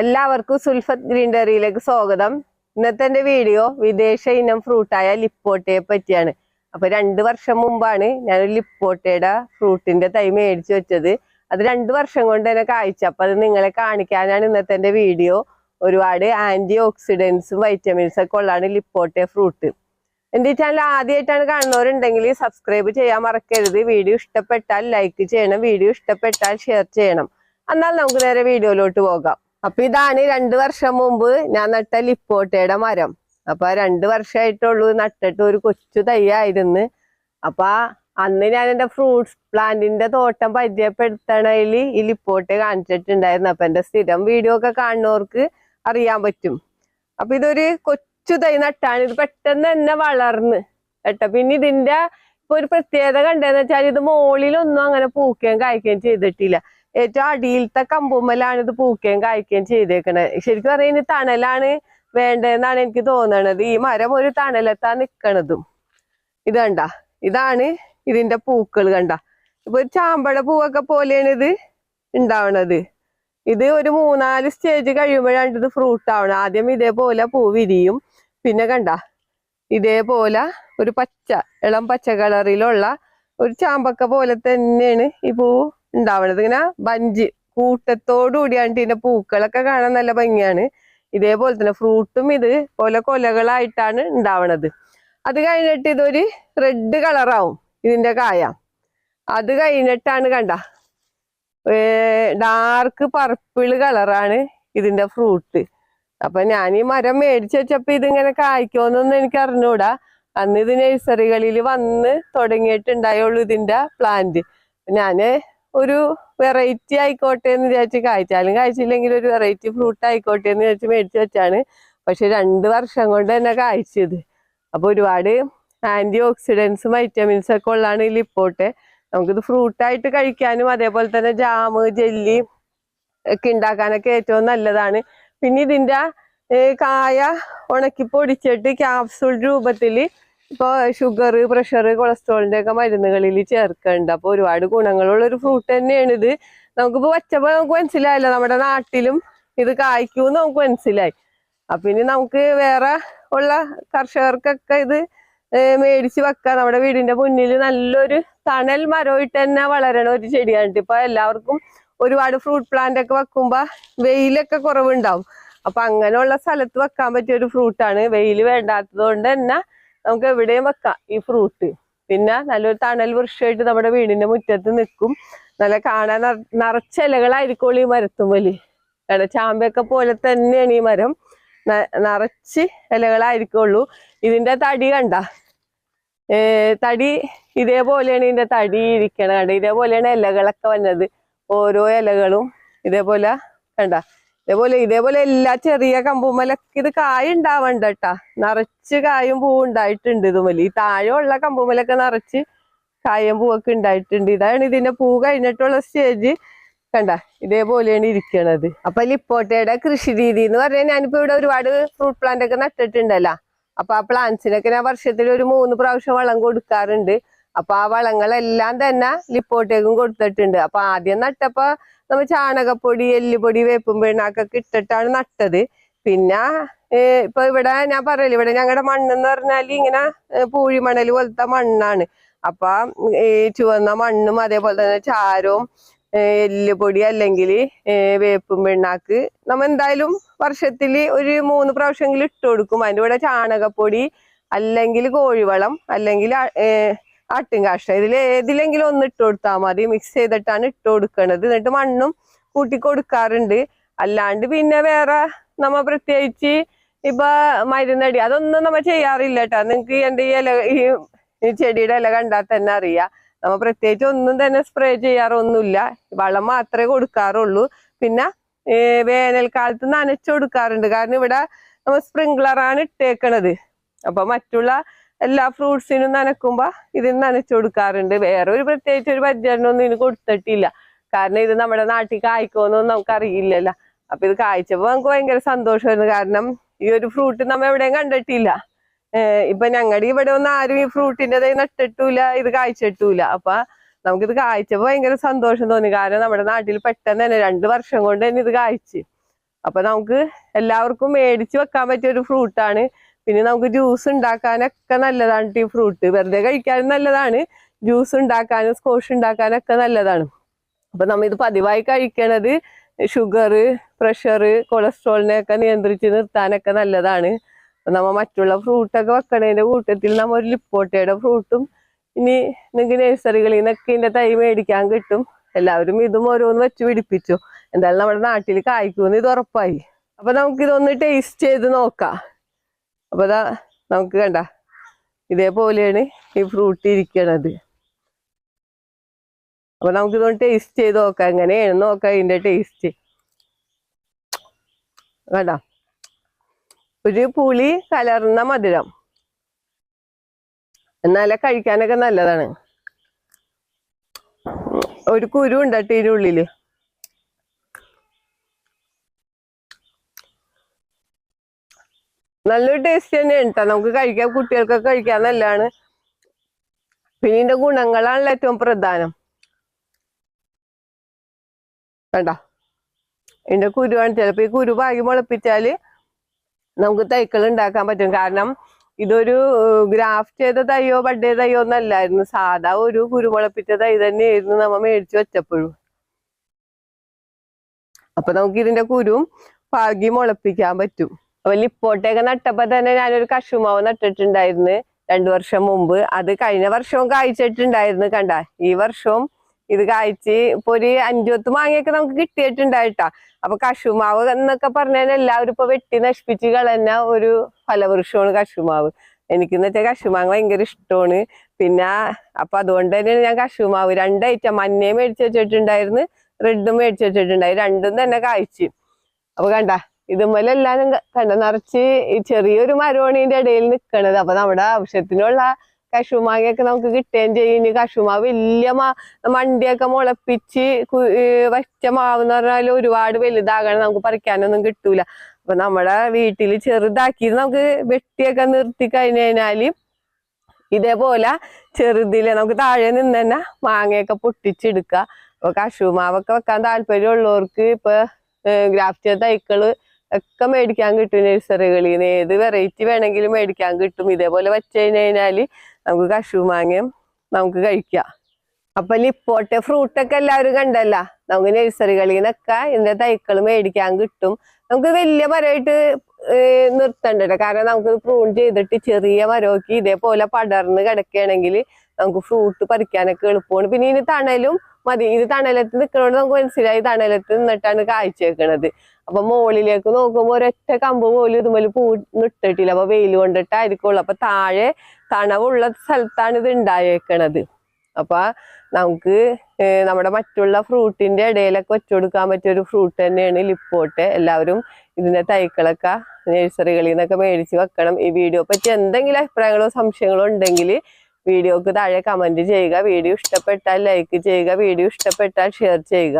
എല്ലാവർക്കും സുൽഫത്ത് ഗ്രീൻ ഡയറിയിലേക്ക് സ്വാഗതം. ഇന്നത്തെ എന്റെ വീഡിയോ വിദേശ ഇനം ഫ്രൂട്ടായ ലിപ്പോട്ടയെ പറ്റിയാണ്. അപ്പൊ രണ്ട് വർഷം മുമ്പാണ് ഞാൻ ലിപ്പോട്ടയുടെ ഫ്രൂട്ടിന്റെ തൈ മേടിച്ചു വെച്ചത്. അത് രണ്ട് വർഷം കൊണ്ട് തന്നെ കാഴ്ച അപ്പൊ അത് നിങ്ങളെ കാണിക്കാനാണ് ഇന്നത്തെ എന്റെ വീഡിയോ. ഒരുപാട് ആന്റി ഓക്സിഡൻസും വൈറ്റമിൻസും ഒക്കെ ഉള്ളതാണ് ലിപ്പോട്ടെ ഫ്രൂട്ട്. എന്റെ ഈ ചാനൽ ആദ്യമായിട്ടാണ് കാണുന്നവരുണ്ടെങ്കിൽ സബ്സ്ക്രൈബ് ചെയ്യാൻ മറക്കരുത്. വീഡിയോ ഇഷ്ടപ്പെട്ടാൽ ലൈക്ക് ചെയ്യണം. വീഡിയോ ഇഷ്ടപ്പെട്ടാൽ ഷെയർ ചെയ്യണം. എന്നാൽ നമുക്ക് നേരെ വീഡിയോയിലോട്ട് പോകാം. അപ്പൊ ഇതാണ് രണ്ടു വർഷം മുമ്പ് ഞാൻ നട്ട ലിപ്പോട്ടയുടെ മരം. അപ്പൊ രണ്ടു വർഷമായിട്ടുള്ളൂ നട്ടിട്ട് ഒരു കൊച്ചു തൈയായിരുന്നു. അപ്പൊ അന്ന് ഞാൻ എന്റെ ഫ്രൂട്ട്സ് പ്ലാന്റിന്റെ തോട്ടം പരിചയപ്പെടുത്തണതിൽ ഈ ലിപ്പോട്ടെ കാണിച്ചിട്ടുണ്ടായിരുന്നു. അപ്പൊ എന്റെ സ്ഥിരം വീഡിയോ ഒക്കെ കാണുന്നവർക്ക് അറിയാൻ പറ്റും. അപ്പൊ ഇതൊരു കൊച്ചു തൈ നട്ടാണ്. ഇത് പെട്ടെന്ന് തന്നെ വളർന്ന് കേട്ടോ. പിന്നെ ഇതിന്റെ ഇപ്പൊ ഒരു പ്രത്യേകത കണ്ടെന്ന് വെച്ചാൽ ഇത് മുകളിലൊന്നും അങ്ങനെ പൂക്കുകയും കായ്ക്കുകയും ചെയ്തിട്ടില്ല. ഏറ്റവും അടിയിലത്തെ കമ്പുമ്മലാണ് ഇത് പൂക്കുകയും കായ്ക്കുകയും ചെയ്തേക്കണത് ശരിക്കും പറയുന്നത് ഇനി തണലാണ് വേണ്ടതെന്നാണ് എനിക്ക് തോന്നണത്. ഈ മരം ഒരു തണലത്താ നിക്കണതും. ഇത് കണ്ട? ഇതാണ് ഇതിന്റെ പൂക്കൾ കണ്ട? ഇപ്പൊ ഒരു ചാമ്പട പൂവൊക്കെ പോലെയാണ് ഇത് ഉണ്ടാവണത്. ഇത് ഒരു മൂന്നാൽ സ്റ്റേജ് കഴിയുമ്പോഴാണ് ഇത് ഫ്രൂട്ട് ആവണം ആദ്യം ഇതേപോലെ പൂ വിരിയും. പിന്നെ കണ്ട? ഇതേപോലെ ഒരു പച്ച ഇളം പച്ച കളറിലുള്ള ഒരു ചാമ്പക്ക പോലെ തന്നെയാണ് ഈ പൂ ഉണ്ടാവണത്. ഇങ്ങനെ ബഞ്ച് കൂട്ടത്തോടു കൂടിയാണ് ഇതിന്റെ പൂക്കളൊക്കെ കാണാൻ നല്ല ഭംഗിയാണ്. ഇതേപോലെ തന്നെ ഫ്രൂട്ടും ഇത് പോലെ കൊലകളായിട്ടാണ് ഉണ്ടാവണത്. അത് കഴിഞ്ഞിട്ട് ഇതൊരു റെഡ് കളറാവും ഇതിന്റെ കായ. അത് കഴിഞ്ഞിട്ടാണ് കണ്ട ഡാർക്ക് പർപ്പിൾ കളറാണ് ഇതിന്റെ ഫ്രൂട്ട്. അപ്പൊ ഞാൻ ഈ മരം മേടിച്ചു വെച്ചപ്പോ ഇതിങ്ങനെ കായ്ക്കോന്നൊന്നും എനിക്ക് അറിഞ്ഞൂടാ. അന്ന് ഇത് നഴ്സറികളിൽ വന്ന് തുടങ്ങിയിട്ടുണ്ടായുള്ളൂ ഇതിന്റെ പ്ലാന്റ്. ഞാൻ ഒരു വെറൈറ്റി ആയിക്കോട്ടെ എന്ന് വിചാരിച്ച് കായ്ച്ചാലും കായ്ച്ചില്ലെങ്കിൽ ഒരു വെറൈറ്റി ഫ്രൂട്ട് ആയിക്കോട്ടെ എന്ന് വിചാരിച്ച് മേടിച്ച് വെച്ചാണ്. പക്ഷെ രണ്ട് വർഷം കൊണ്ട് തന്നെ കായ്ച്ചത്. അപ്പൊ ഒരുപാട് ആന്റി ഓക്സിഡൻസും വൈറ്റമിൻസും ഒക്കെ ഉള്ളതാണ് ഈ ലിപ്പോട്ടെ നമുക്കിത് ഫ്രൂട്ടായിട്ട് കഴിക്കാനും അതേപോലെ തന്നെ ജാമ് ജെല്ലി ഒക്കെ ഉണ്ടാക്കാനൊക്കെ ഏറ്റവും നല്ലതാണ്. പിന്നെ ഇതിന്റെ കായ ഉണക്കി പൊടിച്ചിട്ട് ക്യാപ്സൂൾ രൂപത്തിൽ ഇപ്പൊ ഷുഗർ പ്രഷർ കൊളസ്ട്രോളിന്റെ ഒക്കെ മരുന്നുകളിൽ ചേർക്കുന്നുണ്ട് അപ്പൊ ഒരുപാട് ഗുണങ്ങളുള്ള ഒരു ഫ്രൂട്ട് തന്നെയാണ് ഇത്. നമുക്കിപ്പോ വച്ചപ്പോ നമുക്ക് മനസ്സിലായല്ലോ നമ്മുടെ നാട്ടിലും ഇത് കായ്ക്കൂന്ന് നമുക്ക് മനസ്സിലായി. അപ്പൊ ഇനി നമുക്ക് വേറെ ഉള്ള കർഷകർക്കൊക്കെ ഇത് മേടിച്ച് വെക്കാം. നമ്മുടെ വീടിന്റെ മുന്നിൽ നല്ലൊരു തണൽ മരമായിട്ട് തന്നെ വളരണ ഒരു ചെടിയാണ് ഇപ്പൊ എല്ലാവർക്കും ഒരുപാട് ഫ്രൂട്ട് പ്ലാന്റ് ഒക്കെ വെക്കുമ്പോ വെയിലൊക്കെ കുറവുണ്ടാവും. അപ്പൊ അങ്ങനെയുള്ള സ്ഥലത്ത് വെക്കാൻ പറ്റിയ ഒരു ഫ്രൂട്ടാണ് വെയിൽ വേണ്ടാത്തത് കൊണ്ട് തന്നെ നമുക്ക് എവിടെയും വെക്കാം ഈ ഫ്രൂട്ട് പിന്നെ നല്ലൊരു തണൽ വൃക്ഷമായിട്ട് നമ്മുടെ വീടിന്റെ മുറ്റത്ത് നിൽക്കും. നല്ല കാണാൻ നിറ- നിറച്ച ഇലകളായിരിക്കും ഈ മരത്തുമ്പൽ ചാമ്പയൊക്കെ പോലെ തന്നെയാണ് ഈ മരം. നിറച്ച് ഇലകളായിരിക്കുള്ളൂ. ഇതിന്റെ തടി കണ്ട? തടി ഇതേപോലെയാണ് ഇതിന്റെ തടി ഇരിക്കണത് കണ്ട? ഇതേപോലെയാണ് ഇലകളൊക്കെ വന്നത്. ഓരോ ഇലകളും ഇതേപോലെ കണ്ട? ഇതേപോലെ ഇതേപോലെ എല്ലാ ചെറിയ കമ്പുമലൊക്കെ ഇത് കായ ഉണ്ടാവണ്ട കേട്ടാ നിറച്ച് കായും പൂവും ഉണ്ടായിട്ടുണ്ട് ഇതുമൽ ഈ താഴെയുള്ള കമ്പുമലൊക്കെ നിറച്ച് കായും പൂവൊക്കെ ഉണ്ടായിട്ടുണ്ട് ഇതാണ് ഇതിന്റെ പൂ കഴിഞ്ഞിട്ടുള്ള സ്റ്റേജ്. കണ്ട? ഇതേപോലെയാണ് ഇരിക്കണത്. അപ്പൊ ലിപ്പോട്ടയുടെ കൃഷി രീതി എന്ന് പറഞ്ഞാൽ ഞാനിപ്പോ ഇവിടെ ഒരുപാട് ഫ്രൂട്ട് പ്ലാന്റ് ഒക്കെ നട്ടിട്ടുണ്ടല്ലോ. അപ്പൊ ആ പ്ലാന്റ്സിനൊക്കെ ഞാൻ വർഷത്തിൽ ഒരു മൂന്ന് പ്രാവശ്യം വളം കൊടുക്കാറുണ്ട്. അപ്പൊ ആ വളങ്ങളെല്ലാം തന്നെ ലിപ്പോട്ടേക്കും കൊടുത്തിട്ടുണ്ട്. അപ്പൊ ആദ്യം നട്ടപ്പോ നമ്മൾ ചാണകപ്പൊടി എല്ലുപൊടി വേപ്പും പിണ്ണാക്കൊക്കെ ഇട്ടിട്ടാണ് നട്ടത്. പിന്നെ ഇപ്പൊ ഇവിടെ ഞാൻ പറയല്ലേ ഇവിടെ ഞങ്ങളുടെ മണ്ണെന്ന് പറഞ്ഞാൽ ഇങ്ങനെ പൂഴി പൂഴിമണൽ പോലത്തെ മണ്ണാണ്. അപ്പൊ ഈ ചുവന്ന മണ്ണും അതേപോലെ തന്നെ ചാരവും എല്ലുപൊടി അല്ലെങ്കിൽ വേപ്പും പിണ്ണാക്ക് നമ്മ എന്തായാലും വർഷത്തിൽ ഒരു മൂന്ന് പ്രാവശ്യമെങ്കിലും ഇട്ട് കൊടുക്കും. അതിന്റെ കൂടെ ചാണകപ്പൊടി അല്ലെങ്കിൽ കോഴിവളം അല്ലെങ്കിൽ ആട്ടിൻകാഷ്ട ഇതിൽ ഏതിലെങ്കിലും ഒന്ന് ഇട്ട് കൊടുത്താൽ മതി. മിക്സ് ചെയ്തിട്ടാണ് ഇട്ട് കൊടുക്കണത്. എന്നിട്ട് മണ്ണും കൂട്ടി കൊടുക്കാറുണ്ട്. അല്ലാണ്ട് പിന്നെ വേറെ നമ്മ പ്രത്യേകിച്ച് ഇപ്പൊ മരുന്നടി അതൊന്നും നമ്മ ചെയ്യാറില്ല കേട്ടോ. നിങ്ങക്ക് എന്റെ ഈ ഇല ഈ ചെടിയുടെ ഇല കണ്ടാൽ തന്നെ അറിയാം. നമ്മ പ്രത്യേകിച്ച് ഒന്നും തന്നെ സ്പ്രേ ചെയ്യാറൊന്നുമില്ല. വളം മാത്രമേ കൊടുക്കാറുള്ളൂ. പിന്നെ വേനൽക്കാലത്ത് നനച്ചു കൊടുക്കാറുണ്ട്. കാരണം ഇവിടെ നമ്മ സ്പ്രിംഗ്ലറാണ് ഇട്ടേക്കണത്. അപ്പൊ മറ്റുള്ള എല്ലാ ഫ്രൂട്ട്സിനും നനക്കുമ്പോ ഇതിന് നനച്ചു കൊടുക്കാറുണ്ട്. വേറെ ഒരു പ്രത്യേകിച്ച് ഒരു പരിചരണമൊന്നും ഇതിന് കൊടുത്തിട്ടില്ല. കാരണം ഇത് നമ്മുടെ നാട്ടിൽ കായ്ക്കുമെന്നൊന്നും നമുക്ക് അറിയില്ലല്ലോ അപ്പൊ ഇത് കായ്ച്ചപ്പോ നമുക്ക് ഭയങ്കര സന്തോഷമായിരുന്നു. കാരണം ഈ ഒരു ഫ്രൂട്ട് നമ്മ എവിടെയും കണ്ടിട്ടില്ല. ഇപ്പൊ ഞങ്ങളുടെ ഇവിടെ ഒന്നും ആരും ഈ ഫ്രൂട്ടിന്റെ നട്ടിട്ടൂല ഇത് കായ്ച്ചിട്ടൂല. അപ്പൊ നമുക്കിത് കായ്ച്ചപ്പോ ഭയങ്കര സന്തോഷം തോന്നി. കാരണം നമ്മുടെ നാട്ടിൽ പെട്ടെന്ന് തന്നെ രണ്ടു വർഷം കൊണ്ട് തന്നെ ഇത് കായ്ച്ച്. അപ്പൊ നമുക്ക് എല്ലാവർക്കും മേടിച്ചു വെക്കാൻ പറ്റിയ ഒരു ഫ്രൂട്ടാണ് പിന്നെ നമുക്ക് ജ്യൂസ് ഉണ്ടാക്കാനൊക്കെ നല്ലതാണ് ഈ ഫ്രൂട്ട് വെറുതെ കഴിക്കാനും നല്ലതാണ്. ജ്യൂസ് ഉണ്ടാക്കാനും സ്കോഷ് ഉണ്ടാക്കാനൊക്കെ നല്ലതാണ്. അപ്പൊ നമ്മൾ ഇത് പതിവായി കഴിക്കണത് ഷുഗർ പ്രഷർ കൊളസ്ട്രോളിനെ ഒക്കെ നിയന്ത്രിച്ച് നിർത്താനൊക്കെ നല്ലതാണ്. അപ്പൊ നമ്മ മറ്റുള്ള ഫ്രൂട്ടൊക്കെ വെക്കണതിന്റെ കൂട്ടത്തിൽ നമ്മൾ ഒരു ലിപ്പോട്ടയുടെ ഫ്രൂട്ടും ഇനി നിങ്ങൾക്ക് നഴ്സറികളിൽ നിന്നൊക്കെ ഇതിന്റെ തൈ മേടിക്കാൻ കിട്ടും. എല്ലാവരും ഇതും ഓരോന്ന് വെച്ച് പിടിപ്പിച്ചു. എന്തായാലും നമ്മുടെ നാട്ടിൽ കായ്ക്കുമെന്ന് ഇത് ഉറപ്പായി. അപ്പൊ നമുക്കിതൊന്ന് ടേസ്റ്റ് ചെയ്ത് നോക്കാം. അപ്പൊ അതാ നമുക്ക് കണ്ട ഇതേപോലെയാണ് ഈ ഫ്രൂട്ട് ഇരിക്കണത്. അപ്പൊ നമുക്ക് ഇതൊന്ന് ടേസ്റ്റ് ചെയ്ത് നോക്കാം. എങ്ങനെയാണ് നോക്കാം ഇതിന്റെ ടേസ്റ്റ് കണ്ട. ഒരു പുളി കലർന്ന മധുരം. എന്നാലേ കഴിക്കാനൊക്കെ നല്ലതാണ്. ഒരു കുരു ഉണ്ട് കേട്ടോ ഇതിന്റെ ഉള്ളിൽ നല്ലൊരു ടേസ്റ്റ് തന്നെയാണ് കേട്ടോ നമുക്ക് കഴിക്കാൻ കുട്ടികൾക്കൊക്കെ കഴിക്കാൻ നല്ലതാണ്. പിന്നെ ഇതിന്റെ ഗുണങ്ങളാണല്ലോ ഏറ്റവും പ്രധാനം. വേണ്ട ഇതിന്റെ കുരുവാണ്. ചിലപ്പോ ഈ കുരു പാകി മുളപ്പിച്ചാൽ നമുക്ക് തൈക്കൾ ഉണ്ടാക്കാൻ പറ്റും. കാരണം ഇതൊരു ഗ്രാഫ്റ്റ് ചെയ്ത തൈയോ ബഡ് ചെയ്ത തയ്യോ ഒന്നല്ലായിരുന്നു സാധാ ഒരു കുരുമുളപ്പിച്ച തൈ തന്നെയായിരുന്നു നമ്മ മേടിച്ചു വെച്ചപ്പോഴും. അപ്പൊ നമുക്ക് ഇതിന്റെ കുരുവും പാകി മുളപ്പിക്കാൻ പറ്റും. അപ്പൊ ലിപ്പോട്ടയൊക്കെ നട്ടപ്പോ തന്നെ ഞാനൊരു കശുമാവ് നട്ടിട്ടുണ്ടായിരുന്നു രണ്ടു വർഷം മുമ്പ്. അത് കഴിഞ്ഞ വർഷവും കായ്ച്ചിട്ടുണ്ടായിരുന്നു കണ്ട. ഈ വർഷവും ഇത് കായ്ച്ച് ഇപ്പൊ ഒരു അഞ്ചു പത്ത് മാങ്ങയൊക്കെ നമുക്ക് കിട്ടിയിട്ടുണ്ടായിട്ടാ അപ്പൊ കശുമാവ് എന്നൊക്കെ പറഞ്ഞാൽ എല്ലാവരും ഇപ്പൊ വെട്ടി നശിപ്പിച്ച് കളഞ്ഞ ഒരു ഫലവൃക്ഷമാണ് കശുമാവ്. എനിക്കെന്ന് വെച്ചാൽ കശുമാങ്ങ ഭയങ്കര ഇഷ്ടമാണ്. പിന്നെ അപ്പൊ അതുകൊണ്ട് തന്നെയാണ് ഞാൻ കശുമാവ് രണ്ട് മഞ്ഞയും മേടിച്ച് വെച്ചിട്ടുണ്ടായിരുന്നു റെഡും മേടിച്ച് വെച്ചിട്ടുണ്ടായി. രണ്ടും തന്നെ കായ്ച്ചു. അപ്പൊ കണ്ട ഇതുപോലെ എല്ലാരും കണ്ട നിറച്ച് ഈ ചെറിയൊരു മരവണീന്റെ ഇടയിൽ നിക്കണത്. അപ്പൊ നമ്മുടെ ആവശ്യത്തിനുള്ള കശുമാങ്ങയൊക്കെ നമുക്ക് കിട്ടുകയും ചെയ്യും. ഇനി കശുമാവ് വലിയ മാ മണ്ടിയൊക്കെ മുളപ്പിച്ച് വറ്റ മാവ് എന്ന് പറഞ്ഞാൽ ഒരുപാട് വലുതാകണം നമുക്ക് പറിക്കാനൊന്നും കിട്ടൂല. അപ്പൊ നമ്മുടെ വീട്ടിൽ ചെറുതാക്കി നമുക്ക് വെട്ടിയൊക്കെ നിർത്തി കഴിഞ്ഞു കഴിഞ്ഞാൽ ഇതേപോലെ ചെറുതിൽ നമുക്ക് താഴെ നിന്ന് തന്നെ മാങ്ങയൊക്കെ പൊട്ടിച്ചെടുക്കുക. അപ്പൊ കശുമാവൊക്കെ വെക്കാൻ താല്പര്യമുള്ളവർക്ക് ഇപ്പൊ ഗ്രാഫ്റ്റ് തൈക്കൾ ഒക്കെ മേടിക്കാൻ കിട്ടും നഴ്സറികളിൽ നിന്ന്. ഏത് വെറൈറ്റി വേണമെങ്കിലും മേടിക്കാൻ കിട്ടും. ഇതേപോലെ വെച്ച് കഴിഞ്ഞ് കഴിഞ്ഞാൽ നമുക്ക് കശുമാങ്ങയും നമുക്ക് കഴിക്കാം. അപ്പൊ ലിപ്പോട്ടെ ഫ്രൂട്ടൊക്കെ എല്ലാവരും കണ്ടല്ല? നമുക്ക് നഴ്സറികളിൽ നിന്നൊക്കെ ഇതിന്റെ തൈക്കൾ മേടിക്കാൻ കിട്ടും. നമുക്ക് വലിയ മരമായിട്ട് നിർത്തണ്ടല്ലോ നിർത്തണ്ട കാരണം നമുക്ക് പ്രൂൺ ചെയ്തിട്ട് ചെറിയ മരമൊക്കെ ഇതേപോലെ പടർന്ന് കിടക്കുകയാണെങ്കിൽ നമുക്ക് ഫ്രൂട്ട് പറിക്കാനൊക്കെ എളുപ്പമാണ്. പിന്നെ ഇനി തണലും മതി. ഇത് തണലത്ത് നിൽക്കണോണ്ട് നമുക്ക് മനസ്സിലായി തണലത്ത് നിന്നിട്ടാണ് കാഴ്ച വെക്കണത് അപ്പൊ മുകളിലേക്ക് നോക്കുമ്പോ ഒരൊറ്റ കമ്പ് പോലും ഇതുപോലെ പൂ നിട്ടിട്ടില്ല അപ്പൊ വെയിൽ കൊണ്ടിട്ടായിരിക്കുള്ളൂ. അപ്പൊ താഴെ തണവുള്ള സ്ഥലത്താണ് ഇത് ഉണ്ടായേക്കണത് അപ്പൊ നമുക്ക് നമ്മുടെ മറ്റുള്ള ഫ്രൂട്ടിന്റെ ഇടയിലൊക്കെ വെച്ചുകൊടുക്കാൻ പറ്റിയ ഒരു ഫ്രൂട്ട് തന്നെയാണ് ലിപ്പോട്ട്. എല്ലാവരും ഇതിന്റെ തൈക്കളൊക്കെ നഴ്സറികളിൽ നിന്നൊക്കെ മേടിച്ച് വെക്കണം. ഈ വീഡിയോ പറ്റി എന്തെങ്കിലും അഭിപ്രായങ്ങളോ സംശയങ്ങളോ ഉണ്ടെങ്കിൽ വീഡിയോക്ക് താഴെ കമന്റ് ചെയ്യുക. വീഡിയോ ഇഷ്ടപ്പെട്ടാൽ ലൈക്ക് ചെയ്യുക. വീഡിയോ ഇഷ്ടപ്പെട്ടാൽ ഷെയർ ചെയ്യുക.